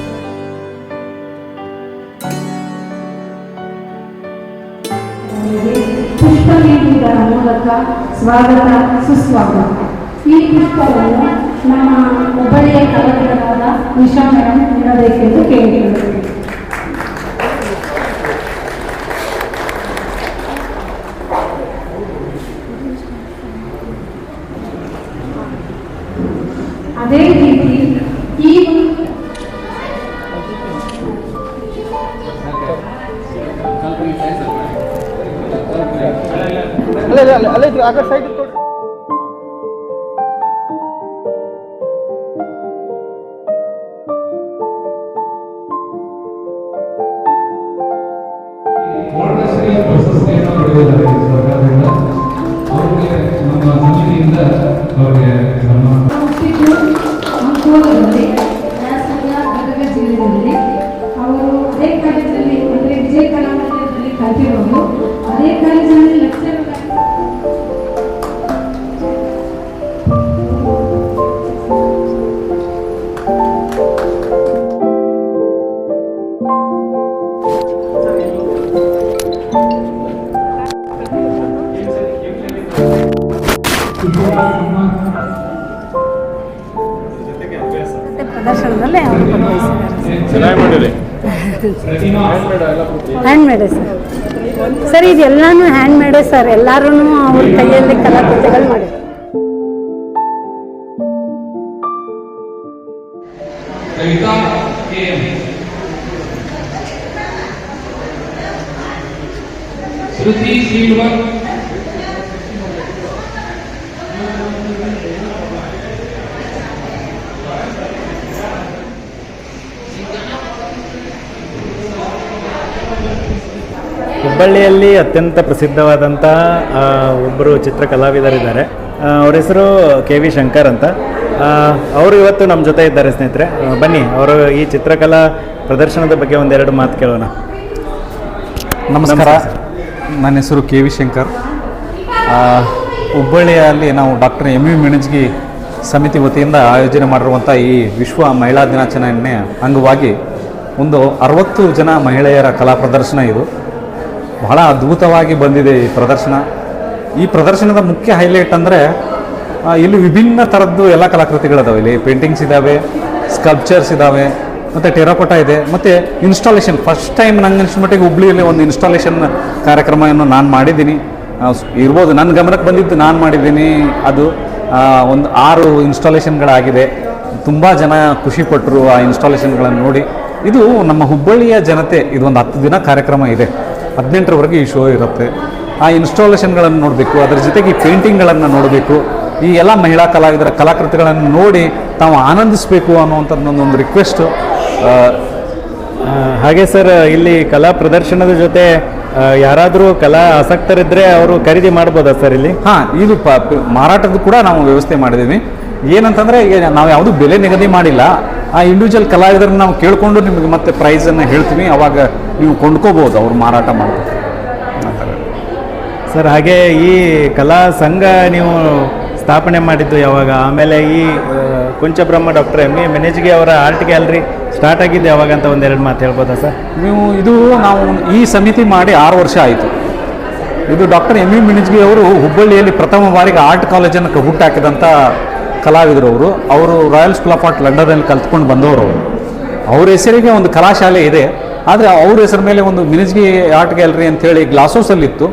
ಪುಷ್ಪ ನೀಡುವುದರ ಮೂಲಕ ಸ್ವಾಗತ, ಸುಸ್ವಾಗತ. ಈ ಪುಷ್ಪವನ್ನು ನಮ್ಮ ಹುಬ್ಬಳ್ಳಿಯ ಕಲಾವಿದರಾದ ನಿಶಾ ಮೇಡಮ್ ನೀಡಬೇಕೆಂದು ಕೇಳಿಕೊಳ್ಳುತ್ತೇವೆ água sai made sir sir ಇದೆಲ್ಲಾನು hand made sir ಎಲ್ಲರೂ ಅವ್ರ ಕೈಯಲ್ಲಿ ಕಲಾಕೃತಿಗಳು ಮಾಡಿ ಹುಬ್ಬಳ್ಳಿಯಲ್ಲಿ ಅತ್ಯಂತ ಪ್ರಸಿದ್ಧವಾದಂಥ ಒಬ್ಬರು ಚಿತ್ರ ಕಲಾವಿದರಿದ್ದಾರೆ ಅವ್ರ ಹೆಸರು ಕೆ ವಿ ಶಂಕರ್ ಅಂತ. ಅವರು ಇವತ್ತು ನಮ್ಮ ಜೊತೆ ಇದ್ದಾರೆ ಸ್ನೇಹಿತರೆ. ಬನ್ನಿ ಅವರು ಈ ಚಿತ್ರಕಲಾ ಪ್ರದರ್ಶನದ ಬಗ್ಗೆ ಒಂದೆರಡು ಮಾತು ಕೇಳೋಣ. ನಮಸ್ಕಾರ. ನನ್ನ ಹೆಸರು ಕೆ ವಿ ಶಂಕರ್. ಹುಬ್ಬಳ್ಳಿಯಲ್ಲಿ ನಾವು ಡಾಕ್ಟರ್ ಎಂ ವಿ ಮಿಣಜ್ಗಿ ಸಮಿತಿ ವತಿಯಿಂದ ಆಯೋಜನೆ ಮಾಡಿರುವಂಥ ಈ ವಿಶ್ವ ಮಹಿಳಾ ದಿನಾಚರಣೆ ಅಂಗವಾಗಿ ಒಂದು ಅರವತ್ತು ಜನ ಮಹಿಳೆಯರ ಕಲಾ ಪ್ರದರ್ಶನ ಇದು. ಬಹಳ ಅದ್ಭುತವಾಗಿ ಬಂದಿದೆ ಈ ಪ್ರದರ್ಶನ. ಈ ಪ್ರದರ್ಶನದ ಮುಖ್ಯ ಹೈಲೈಟ್ ಅಂದರೆ ಇಲ್ಲಿ ವಿಭಿನ್ನ ಥರದ್ದು ಎಲ್ಲ ಕಲಾಕೃತಿಗಳಿದಾವೆ. ಇಲ್ಲಿ ಪೇಂಟಿಂಗ್ಸ್ ಇದ್ದಾವೆ ಸ್ಕಲ್ಪ್ಚರ್ಸ್ ಇದ್ದಾವೆ ಮತ್ತು ಟೆರಾಕೋಟ ಇದೆ, ಮತ್ತು ಇನ್ಸ್ಟಾಲೇಷನ್ ಫಸ್ಟ್ ಟೈಮ್ ನಂಗೆ ಅನ್ಸ್ಮಟ್ಟಿಗೆ ಹುಬ್ಳಿಯಲ್ಲಿ ಒಂದು ಇನ್ಸ್ಟಾಲೇಷನ್ ಕಾರ್ಯಕ್ರಮವನ್ನು ನಾನು ಮಾಡಿದ್ದೀನಿ. ಇರ್ಬೋದು ನನ್ನ ಗಮನಕ್ಕೆ ಬಂದಿದ್ದು ನಾನು ಮಾಡಿದ್ದೀನಿ. ಅದು ಒಂದು ಆರು ಇನ್ಸ್ಟಾಲೇಷನ್ಗಳಾಗಿದೆ ತುಂಬ ಜನ ಖುಷಿಪಟ್ಟರು ಆ ಇನ್ಸ್ಟಾಲೇಷನ್ಗಳನ್ನು ನೋಡಿ. ಇದು ನಮ್ಮ ಹುಬ್ಬಳ್ಳಿಯ ಜನತೆ, ಇದೊಂದು ಹತ್ತು ದಿನ ಕಾರ್ಯಕ್ರಮ ಇದೆ. ಹದಿನೆಂಟರವರೆಗೆ ಈ ಶೋ ಇರುತ್ತೆ. ಆ ಇನ್ಸ್ಟಾಲೇಷನ್ಗಳನ್ನು ನೋಡಬೇಕು ಅದರ ಜೊತೆಗೆ ಈ ಪೇಂಟಿಂಗ್ಗಳನ್ನು ನೋಡಬೇಕು. ಈ ಎಲ್ಲ ಮಹಿಳಾ ಕಲಾವಿದರ ಕಲಾಕೃತಿಗಳನ್ನು ನೋಡಿ ತಾವು ಆನಂದಿಸಬೇಕು ಅನ್ನುವಂಥದ್ದೊಂದೊಂದು ರಿಕ್ವೆಸ್ಟು ಹಾಗೆ ಸರ್ ಇಲ್ಲಿ ಕಲಾ ಪ್ರದರ್ಶನದ ಜೊತೆ ಯಾರಾದರೂ ಕಲಾ ಆಸಕ್ತರಿದ್ದರೆ ಅವರು ಖರೀದಿ ಮಾಡ್ಬೋದಾ ಸರ್ ಇಲ್ಲಿ? ಹಾಂ ಇದು ಪ ಪ- ಮಾರಾಟದ ಕೂಡ ನಾವು ವ್ಯವಸ್ಥೆ ಮಾಡಿದ್ದೀವಿ. ಏನಂತಂದರೆ ಈಗ ನಾವು ಯಾವುದು ಬೆಲೆ ನಿಗದಿ ಮಾಡಿಲ್ಲ. ಆ ಇಂಡಿವಿಜುವಲ್ ಕಲಾವಿದರನ್ನ ನಾವು ಕೇಳಿಕೊಂಡು ನಿಮಗೆ ಮತ್ತೆ ಪ್ರೈಸನ್ನು ಹೇಳ್ತೀವಿ ಅವಾಗ ನೀವು ಕೊಂಡ್ಕೋಬೋದು ಅವ್ರು ಮಾರಾಟ ಮಾಡ್ಬೋದು ಸರ್ ಹಾಗೆ ಈ ಕಲಾ ಸಂಘ ನೀವು ಸ್ಥಾಪನೆ ಮಾಡಿದ್ದು ಯಾವಾಗ? ಆಮೇಲೆ ಈ ಕುಂಚಬ್ರಹ್ಮ ಡಾಕ್ಟರ್ ಎಂ ಎ ಮೆನೇಜ್ಗೆ ಅವರ ಆರ್ಟ್ ಗ್ಯಾಲರಿ ಸ್ಟಾರ್ಟ್ ಆಗಿದ್ದು ಯಾವಾಗ ಅಂತ ಒಂದೆರಡು ಮಾತು ಹೇಳ್ಬೋದಾ ಸರ್? ನೀವು ಇದು ನಾವು ಈ ಸಮಿತಿ ಮಾಡಿ ಆರು ವರ್ಷ ಆಯಿತು. ಇದು ಡಾಕ್ಟರ್ ಎಂ ಇ ಮಿಣಿಜ್ಗಿ ಅವರು ಹುಬ್ಬಳ್ಳಿಯಲ್ಲಿ ಪ್ರಥಮ ಬಾರಿಗೆ ಆರ್ಟ್ ಕಾಲೇಜನ್ನು ಹುಟ್ಟಾಕಿದಂಥ ಕಲಾವಿದರು ಅವರು. ಅವರು ರಾಯಲ್ ಸ್ಕೂಲ್ ಆಫ್ ಆರ್ಟ್ ಲಂಡನಲ್ಲಿ ಕಲ್ತ್ಕೊಂಡು ಬಂದವರು ಅವರು. ಅವ್ರ ಹೆಸರಿಗೆ ಒಂದು ಕಲಾಶಾಲೆ ಇದೆ. ಆದರೆ ಅವ್ರ ಹೆಸರ ಮೇಲೆ ಒಂದು ಮಿನಿಜ್ಗಿ ಆರ್ಟ್ ಗ್ಯಾಲರಿ ಅಂತೇಳಿ ಗ್ಲಾಸ್ ಹೌಸಲ್ಲಿತ್ತು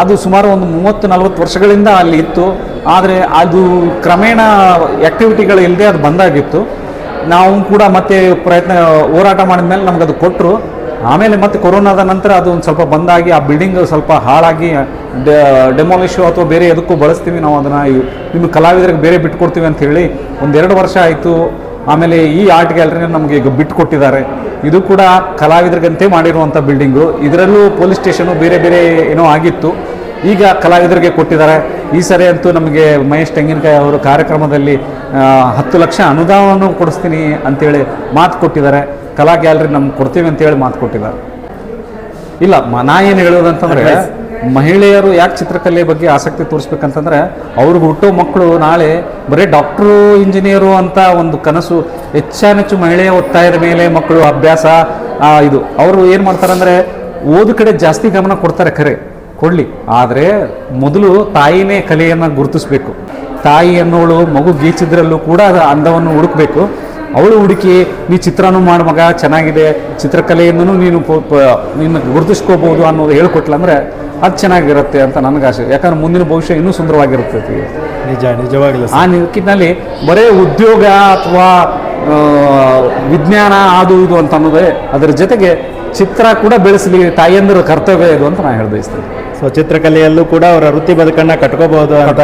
ಅದು ಸುಮಾರು ಒಂದು ಮೂವತ್ತು, ನಲವತ್ತು ವರ್ಷಗಳಿಂದ ಅಲ್ಲಿ ಇತ್ತು. ಆದರೆ ಅದು ಕ್ರಮೇಣ ಆ್ಯಕ್ಟಿವಿಟಿಗಳು ಇಲ್ಲದೆ ಅದು ಬಂದಾಗಿತ್ತು ನಾವು ಕೂಡ ಮತ್ತೆ ಪ್ರಯತ್ನ, ಹೋರಾಟ ಮಾಡಿದ ಮೇಲೆ ನಮ್ಗೆ ಅದು ಕೊಟ್ಟರು ಆಮೇಲೆ ಮತ್ತೆ ಕೊರೋನಾದ ನಂತರ ಅದು ಒಂದು ಸ್ವಲ್ಪ ಬಂದಾಗಿ ಆ ಬಿಲ್ಡಿಂಗ್ ಸ್ವಲ್ಪ ಹಾಳಾಗಿ ಡೆಮಾಲಿಶು ಅಥವಾ ಬೇರೆ ಎದಕ್ಕೂ ಬಳಸ್ತೀವಿ, ನಾವು ಅದನ್ನು ನಿಮ್ಮ ಕಲಾವಿದರಿಗೆ ಬೇರೆ ಬಿಟ್ಕೊಡ್ತೀವಿ ಅಂತ ಹೇಳಿ ಒಂದೆರಡು ವರ್ಷ ಆಯಿತು. ಆಮೇಲೆ ಈ ಆರ್ಟ್ ಗ್ಯಾಲರಿನ ನಮಗೆ ಈಗ ಬಿಟ್ಟು ಕೊಟ್ಟಿದ್ದಾರೆ. ಇದು ಕೂಡ ಕಲಾವಿದರಿಗಂತೆ ಮಾಡಿರುವಂಥ ಬಿಲ್ಡಿಂಗು ಇದರಲ್ಲೂ ಪೊಲೀಸ್ ಸ್ಟೇಷನು ಬೇರೆ ಬೇರೆ ಏನೋ ಆಗಿತ್ತು. ಈಗ ಕಲಾವಿದರಿಗೆ ಕೊಟ್ಟಿದ್ದಾರೆ. ಈ ಸರಿ ಅಂತೂ ನಮಗೆ ಮಹೇಶ್ ತೆಂಗಿನಕಾಯಿ ಅವರು ಕಾರ್ಯಕ್ರಮದಲ್ಲಿ ಹತ್ತು ಲಕ್ಷ ಅನುದಾನವನ್ನು ಕೊಡಿಸ್ತೀನಿ ಅಂತೇಳಿ ಮಾತು ಕೊಟ್ಟಿದ್ದಾರೆ. ಕಲಾ ಗ್ಯಾಲರಿ ನಮ್ಗೆ ಕೊಡ್ತೀವಿ ಅಂತೇಳಿ ಮಾತು ಕೊಟ್ಟಿದ್ದಾರೆ. ಇಲ್ಲ ನಾ ಏನು ಹೇಳೋದಂತಂದ್ರೆ ಮಹಿಳೆಯರು ಯಾಕೆ ಚಿತ್ರಕಲೆ ಬಗ್ಗೆ ಆಸಕ್ತಿ ತೋರಿಸ್ಬೇಕಂತಂದ್ರೆ, ಅವ್ರಿಗೆ ಹುಟ್ಟೋ ಮಕ್ಕಳು ನಾಳೆ ಬರೀ ಡಾಕ್ಟ್ರು, ಇಂಜಿನಿಯರು ಅಂತ ಒಂದು ಕನಸು, ಹೆಚ್ಚಾನೆಚ್ಚು ಮಹಿಳೆಯ ಒತ್ತಾಯದ ಮೇಲೆ ಮಕ್ಕಳು ಅಭ್ಯಾಸ ಇದು. ಅವರು ಏನು ಮಾಡ್ತಾರಂದ್ರೆ, ಓದು ಕಡೆ ಜಾಸ್ತಿ ಗಮನ ಕೊಡ್ತಾರೆ ಖರೆ, ಕೊಡಲಿ. ಆದರೆ ಮೊದಲು ತಾಯಿನೇ ಕಲೆಯನ್ನು ಗುರುತಿಸ್ಬೇಕು. ತಾಯಿ ಅನ್ನೋಳು ಮಗು ಗೀಚಿದ್ರಲ್ಲೂ ಕೂಡ ಅದು ಅಂದವನ್ನು ಹುಡುಕ್ಬೇಕು. ಅವಳು ಹುಡುಕಿ, ನೀ ಚಿತ್ರನೂ ಮಾಡ ಮಗ, ಚೆನ್ನಾಗಿದೆ. ಚಿತ್ರಕಲೆಯಿಂದನೂ ನೀನು ನಿನ್ನ ಗುರುತಿಸ್ಕೋಬೋದು ಅನ್ನೋದು ಹೇಳ್ಕೊಟ್ಲ ಅಂದರೆ ಅದು ಚೆನ್ನಾಗಿರುತ್ತೆ ಅಂತ ನನಗೆ ಆಸೆ. ಯಾಕಂದ್ರೆ ಮುಂದಿನ ಭವಿಷ್ಯ ಇನ್ನೂ ಸುಂದರವಾಗಿರ್ತೈತಿ ನಿಜ ನಿಜವಾಗ್ಲೂ ಆ ನಿಟ್ಟಿನಲ್ಲಿ ಬರೇ ಉದ್ಯೋಗ ಅಥವಾ ವಿಜ್ಞಾನ ಅದು ಇದು ಅಂತ ಅನ್ನೋದೇ ಅದರ ಜೊತೆಗೆ ಚಿತ್ರ ಕೂಡ ಬೆಳೆಸಲಿ ತಾಯಿಯಂದ್ರ ಕರ್ತವ್ಯ ಇದು ಅಂತ ನಾನು ಹೇಳಿ ಬಯಸ್ತೇನೆ ಸೊ ಚಿತ್ರಕಲೆಯಲ್ಲೂ ಕೂಡ ಅವರ ವೃತ್ತಿ ಬದುಕನ್ನು ಕಟ್ಕೋಬಹುದು ಅಂತ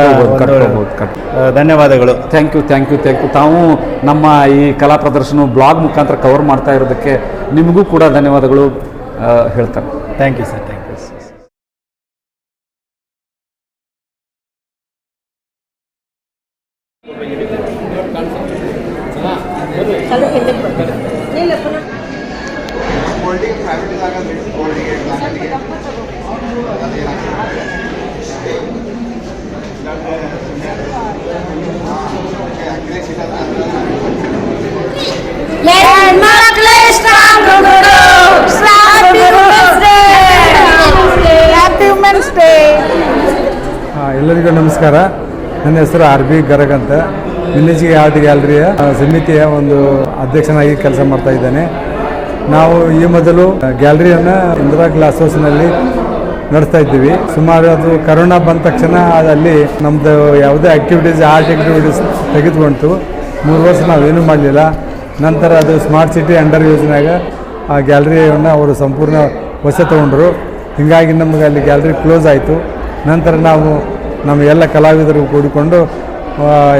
ಧನ್ಯವಾದಗಳು. Thank you thank you thank you ತಾವು ನಮ್ಮ ಈ ಕಲಾ ಪ್ರದರ್ಶನ ಬ್ಲಾಗ್ ಮುಖಾಂತರ ಕವರ್ ಮಾಡ್ತಾ ಇರೋದಕ್ಕೆ ನಿಮಗೂ ಕೂಡ ಧನ್ಯವಾದಗಳು ಹೇಳ್ತಾರೆ thank you sir thank you ಆ, ಎಲ್ಲರಿಗೂ ನಮಸ್ಕಾರ. ನನ್ನ ಹೆಸರು ಆರ್ ಬಿ ಗರಗ್ ಅಂತ. ವಿಲೇಜ್ ಆರ್ಟ್ ಗ್ಯಾಲರಿಯ ಸಮಿತಿಯ ಒಂದು ಅಧ್ಯಕ್ಷನಾಗಿ ಕೆಲಸ ಮಾಡ್ತಾ ಇದ್ದೇನೆ. ನಾವು ಈ ಮೊದಲು ಗ್ಯಾಲರಿಯನ್ನು ಇಂದಿರಾ ಗ್ಲಾಸ್ ಹೌಸ್ನಲ್ಲಿ ನಡೆಸ್ತಾ ಇದ್ದೀವಿ. ಸುಮಾರು ಅದು ಕರೋನಾ ಬಂದ ತಕ್ಷಣ ಅಲ್ಲಿ ನಮ್ಮದು ಯಾವುದೇ ಆ್ಯಕ್ಟಿವಿಟೀಸ್ ಆರ್ಟ್ ಆ್ಯಕ್ಟಿವಿಟೀಸ್ ತೆಗೆದುಕೊಂತು ಮೂರು ವರ್ಷ ನಾವೇನು ಮಾಡಲಿಲ್ಲ. ನಂತರ ಅದು ಸ್ಮಾರ್ಟ್ ಸಿಟಿ ಅಂಡರ್ ಯೋಜನೆಯಾಗ ಆ ಗ್ಯಾಲರಿಯನ್ನು ಅವರು ಸಂಪೂರ್ಣ ವಶ ತಗೊಂಡ್ರು. ಹೀಗಾಗಿ ನಮಗೆ ಅಲ್ಲಿ ಗ್ಯಾಲರಿ ಕ್ಲೋಸ್ ಆಯಿತು. ನಂತರ ನಾವು ನಮ್ಮ ಎಲ್ಲ ಕಲಾವಿದರು ಕೂಡಿಕೊಂಡು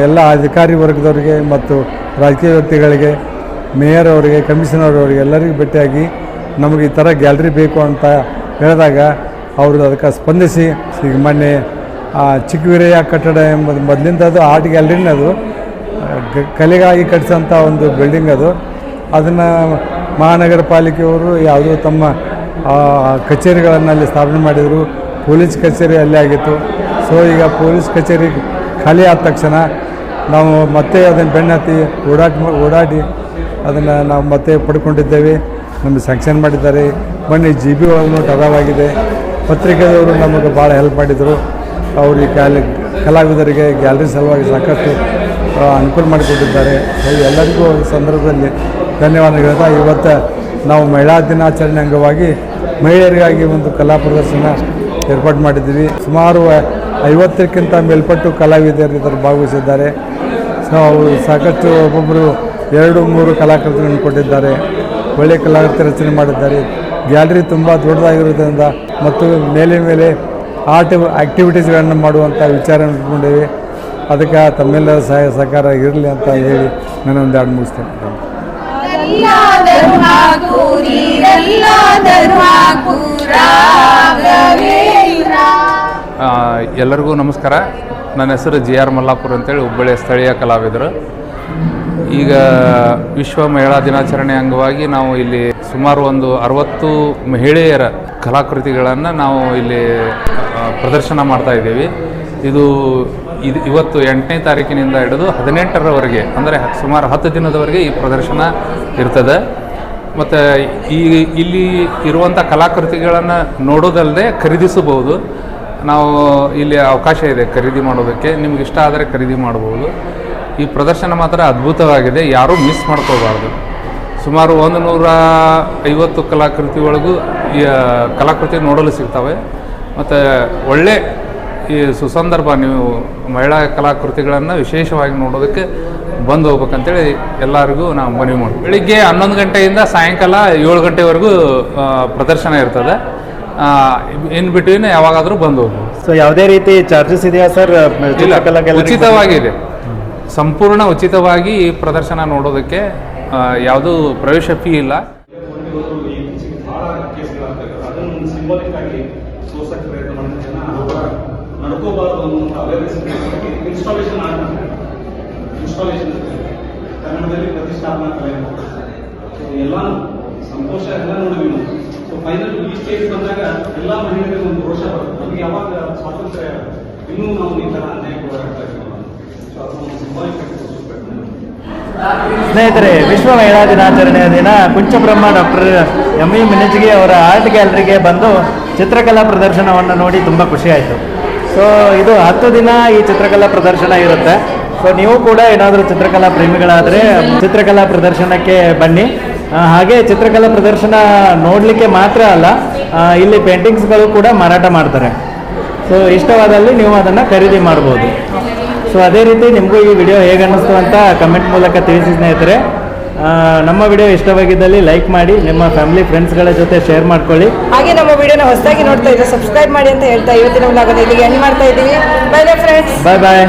ಎಲ್ಲ ಅಧಿಕಾರಿ ವರ್ಗದವರಿಗೆ ಮತ್ತು ರಾಜಕೀಯ ವ್ಯಕ್ತಿಗಳಿಗೆ, ಮೇಯರ್ ಅವರಿಗೆ ಕಮಿಷನರ್ ಅವರಿಗೆ ಎಲ್ಲರಿಗೂ ಭೇಟಿಯಾಗಿ ನಮಗೆ ಈ ಥರ ಗ್ಯಾಲರಿ ಬೇಕು ಅಂತ ಹೇಳಿದಾಗ ಅವರು ಅದಕ್ಕೆ ಸ್ಪಂದಿಸಿ, ಈಗ ಮೊನ್ನೆ ಚಿಕ್ಕವಿರೆಯ ಕಟ್ಟಡ ಎಂಬುದು ಮೊದಲಿಂದ ಅದು ಆರ್ಟ್ ಗ್ಯಾಲರಿನೇ ಅದು. ಕಲೆಗಾಗಿ ಕಟ್ಟಿಸೋಂಥ ಒಂದು ಬಿಲ್ಡಿಂಗ್ ಅದು. ಅದನ್ನು ಮಹಾನಗರ ಪಾಲಿಕೆಯವರು ಯಾವುದೋ ತಮ್ಮ ಕಚೇರಿಗಳನ್ನು ಅಲ್ಲಿ ಸ್ಥಾಪನೆ ಮಾಡಿದರು. ಪೊಲೀಸ್ ಕಚೇರಿ ಅಲ್ಲಿ ಆಗಿತ್ತು. ಸೊ ಈಗ ಪೊಲೀಸ್ ಕಚೇರಿ ಖಾಲಿ ಆದ ತಕ್ಷಣ ನಾವು ಮತ್ತೆ ಅದನ್ನು ಬೆನ್ನತ್ತಿ ಓಡಾಟ ಓಡಾಡಿ ಅದನ್ನು ನಾವು ಮತ್ತೆ ಪಡ್ಕೊಂಡಿದ್ದೇವೆ. ನಮಗೆ ಸ್ಯಾಂಕ್ಷನ್ ಮಾಡಿದ್ದಾರೆ. ಬನ್ನಿ ಜಿ ಬಿ ಒಳಗೂ ಟದಾವಾಗಿದೆ ಪತ್ರಿಕೆದವರು ನಮಗೆ ಭಾಳ ಹೆಲ್ಪ್ ಮಾಡಿದರು. ಅವರು ಈ ಕ್ಯಾಲಿ ಕಲಾವಿದರಿಗೆ ಗ್ಯಾಲರಿ ಸಲುವಾಗಿ ಸಾಕಷ್ಟು ಅನುಕೂಲ ಮಾಡಿಕೊಟ್ಟಿದ್ದಾರೆ. ಎಲ್ಲರಿಗೂ ಸಂದರ್ಭದಲ್ಲಿ ಧನ್ಯವಾದ ಹೇಳ್ತಾ ಇವತ್ತು ನಾವು ಮಹಿಳಾ ದಿನಾಚರಣೆ ಅಂಗವಾಗಿ ಮಹಿಳೆಯರಿಗಾಗಿ ಒಂದು ಕಲಾ ಪ್ರದರ್ಶನ ಏರ್ಪಾಡು ಮಾಡಿದ್ದೀವಿ. ಸುಮಾರು ಐವತ್ತಕ್ಕಿಂತ ಮೇಲ್ಪಟ್ಟು ಕಲಾವಿದರು ಇದರಲ್ಲಿ ಭಾಗವಹಿಸಿದ್ದಾರೆ. ಸೊ ಅವರು ಸಾಕಷ್ಟು ಒಬ್ಬೊಬ್ಬರು ಎರಡು ಮೂರು ಕಲಾಕೃತಿಗಳನ್ನು ಕೊಟ್ಟಿದ್ದಾರೆ. ಒಳ್ಳೆಯ ಕಲಾಕೃತಿ ರಚನೆ ಮಾಡಿದ್ದಾರೆ. ಗ್ಯಾಲರಿ ತುಂಬ ದೊಡ್ಡದಾಗಿರೋದ್ರಿಂದ ಮತ್ತು ಮೇಲೆ ಮೇಲೆ ಆರ್ಟ್ ಆ್ಯಕ್ಟಿವಿಟೀಸ್ಗಳನ್ನು ಮಾಡುವಂಥ ವಿಚಾರ ಇಟ್ಕೊಂಡಿವೆ ಅದಕ್ಕೆ ತಮ್ಮೆಲ್ಲರ ಸಹಾಯ ಸಹಕಾರ ಇರಲಿ ಅಂತ ಹೇಳಿ ನಾನು ಒಂದು ಎರಡು ಮುಗಿಸ್ತೇನೆ ಆ, ಎಲ್ಲರಿಗೂ ನಮಸ್ಕಾರ. ನನ್ನ ಹೆಸರು ಜಿ ಆರ್ ಮಲ್ಲಾಪುರ್ ಅಂತೇಳಿ ಹುಬ್ಬಳ್ಳಿ ಸ್ಥಳೀಯ ಕಲಾವಿದರು. ಈಗ ವಿಶ್ವ ಮಹಿಳಾ ದಿನಾಚರಣೆ ಅಂಗವಾಗಿ ನಾವು ಇಲ್ಲಿ ಸುಮಾರು ಒಂದು ಅರವತ್ತು ಮಹಿಳೆಯರ ಕಲಾಕೃತಿಗಳನ್ನು ನಾವು ಇಲ್ಲಿ ಪ್ರದರ್ಶನ ಮಾಡ್ತಾ ಇದ್ದೀವಿ. ಇದು ಇದು ಇವತ್ತು ಎಂಟನೇ ತಾರೀಕಿನಿಂದ ಹಿಡಿದು ಹದಿನೆಂಟರವರೆಗೆ, ಅಂದರೆ ಸುಮಾರು ಹತ್ತು ದಿನದವರೆಗೆ ಈ ಪ್ರದರ್ಶನ ಇರ್ತದೆ. ಮತ್ತು ಈ, ಇಲ್ಲಿ ಇರುವಂಥ ಕಲಾಕೃತಿಗಳನ್ನು ನೋಡೋದಲ್ಲದೆ ಖರೀದಿಸಬಹುದು. ನಾವು ಇಲ್ಲಿ ಅವಕಾಶ ಇದೆ ಖರೀದಿ ಮಾಡೋದಕ್ಕೆ. ನಿಮ್ಗೆ ಇಷ್ಟ ಆದರೆ ಖರೀದಿ ಮಾಡ್ಬೋದು. ಈ ಪ್ರದರ್ಶನ ಮಾತ್ರ ಅದ್ಭುತವಾಗಿದೆ. ಯಾರೂ ಮಿಸ್ ಮಾಡ್ಕೋಬಾರ್ದು. ಸುಮಾರು ಒಂದು ನೂರ ಐವತ್ತು ಕಲಾಕೃತಿ ಒಳಗೂ ಈ ಕಲಾಕೃತಿ ನೋಡಲು ಸಿಗ್ತವೆ. ಮತ್ತು ಒಳ್ಳೆ ಈ ಸುಸಂದರ್ಭ ನೀವು ಮಹಿಳಾ ಕಲಾಕೃತಿಗಳನ್ನು ವಿಶೇಷವಾಗಿ ನೋಡೋದಕ್ಕೆ ಬಂದು ಹೋಗ್ಬೇಕಂತೇಳಿ ಎಲ್ಲರಿಗೂ ನಾವು ಮನವಿ ಮಾಡ್ತೀವಿ. ಬೆಳಿಗ್ಗೆ ಹನ್ನೊಂದು ಗಂಟೆಯಿಂದ ಸಾಯಂಕಾಲ ಏಳು ಗಂಟೆವರೆಗೂ ಪ್ರದರ್ಶನ ಇರ್ತದೆ. ಇನ್ ಬಿಟ್ವೀನ್ ಯಾವಾಗಾದರೂ ಬಂದು ಹೋಗ್ಬೋದು ಸೊ ಯಾವುದೇ ರೀತಿ ಚಾರ್ಜಸ್ ಇದೆಯಾ ಸರ್ ಇಲ್ಲ. ಉಚಿತವಾಗಿದೆ ಸಂಪೂರ್ಣ ಉಚಿತವಾಗಿ ಈ ಪ್ರದರ್ಶನ ನೋಡೋದಕ್ಕೆ ಯಾವುದು ಪ್ರವೇಶ ಫೀ ಇಲ್ಲ. ಕನ್ನಡದಲ್ಲಿ ಪ್ರತಿಷ್ಠಾಪನಾ ಕಲೆ ಎಲ್ಲ ಸಂತೋಷ ಎಲ್ಲ ನೋಡಿದ್ವಿ ನಾವು. ಫೈನಲ್ ಈ ಸ್ಟೇಜ್ ಬಂದಾಗ ಎಲ್ಲ ಮಹಿಳೆಯರಿಗೆ ಒಂದು ರೋಷ ಬರುತ್ತೆ. ನಮಗೆ ಯಾವಾಗ ಸ್ವಾತಂತ್ರ್ಯ ಇನ್ನೂ ನಾವು ಈ ತರ ಅನ್ಯಾಯ ಸ್ನೇಹಿತರೆ, ವಿಶ್ವ ಮಹಿಳಾ ದಿನಾಚರಣೆಯ ದಿನ ಕುಂಚಬ್ರಹ್ಮ ಡಾಕ್ಟರ್ ಎಂ ಇ ಮಿನಜ್ಗಿ ಅವರ ಆರ್ಟ್ ಗ್ಯಾಲರಿಗೆ ಬಂದು ಚಿತ್ರಕಲಾ ಪ್ರದರ್ಶನವನ್ನು ನೋಡಿ ತುಂಬ ಖುಷಿಯಾಯಿತು ಸೊ ಇದು ಹತ್ತು ದಿನ ಈ ಚಿತ್ರಕಲಾ ಪ್ರದರ್ಶನ ಇರುತ್ತೆ. ಸೊ ನೀವು ಕೂಡ ಏನಾದರೂ ಚಿತ್ರಕಲಾ ಪ್ರೇಮಿಗಳಾದರೆ ಚಿತ್ರಕಲಾ ಪ್ರದರ್ಶನಕ್ಕೆ ಬನ್ನಿ. ಹಾಗೆ ಚಿತ್ರಕಲಾ ಪ್ರದರ್ಶನ ನೋಡಲಿಕ್ಕೆ ಮಾತ್ರ ಅಲ್ಲ ಇಲ್ಲಿ ಪೇಂಟಿಂಗ್ಸ್ಗಳು ಕೂಡ ಮಾರಾಟ ಮಾಡ್ತಾರೆ. ಸೊ ಇಷ್ಟವಾದಲ್ಲಿ ನೀವು ಅದನ್ನು ಖರೀದಿ ಮಾಡ್ಬೋದು. ಸೊ ಅದೇ ರೀತಿ ನಿಮಗೂ ಈ ವಿಡಿಯೋ ಹೇಗೆ ಅನ್ನಿಸ್ತು ಅಂತ ಕಮೆಂಟ್ ಮೂಲಕ ತಿಳಿಸಿ ಸ್ನೇಹಿತರೆ. ನಮ್ಮ ವಿಡಿಯೋ ಇಷ್ಟವಾಗಿದ್ದಲ್ಲಿ ಲೈಕ್ ಮಾಡಿ ನಿಮ್ಮ ಫ್ಯಾಮಿಲಿ ಫ್ರೆಂಡ್ಸ್ಗಳ ಜೊತೆ ಶೇರ್ ಮಾಡ್ಕೊಳ್ಳಿ. ಹಾಗೆ ನಮ್ಮ ವಿಡಿಯೋನ ಹೊಸದಾಗಿ ನೋಡ್ತಾ ಇದ್ದೀವಿ ಸಬ್ಸ್ಕ್ರೈಬ್ ಮಾಡಿ ಅಂತ ಹೇಳ್ತಾ ಇವತ್ತಿನ ಇಲ್ಲಿಗೆ ಎಂಡ್ ಮಾಡ್ತಾ ಇದ್ದೀವಿ. Bye bye friends bye bye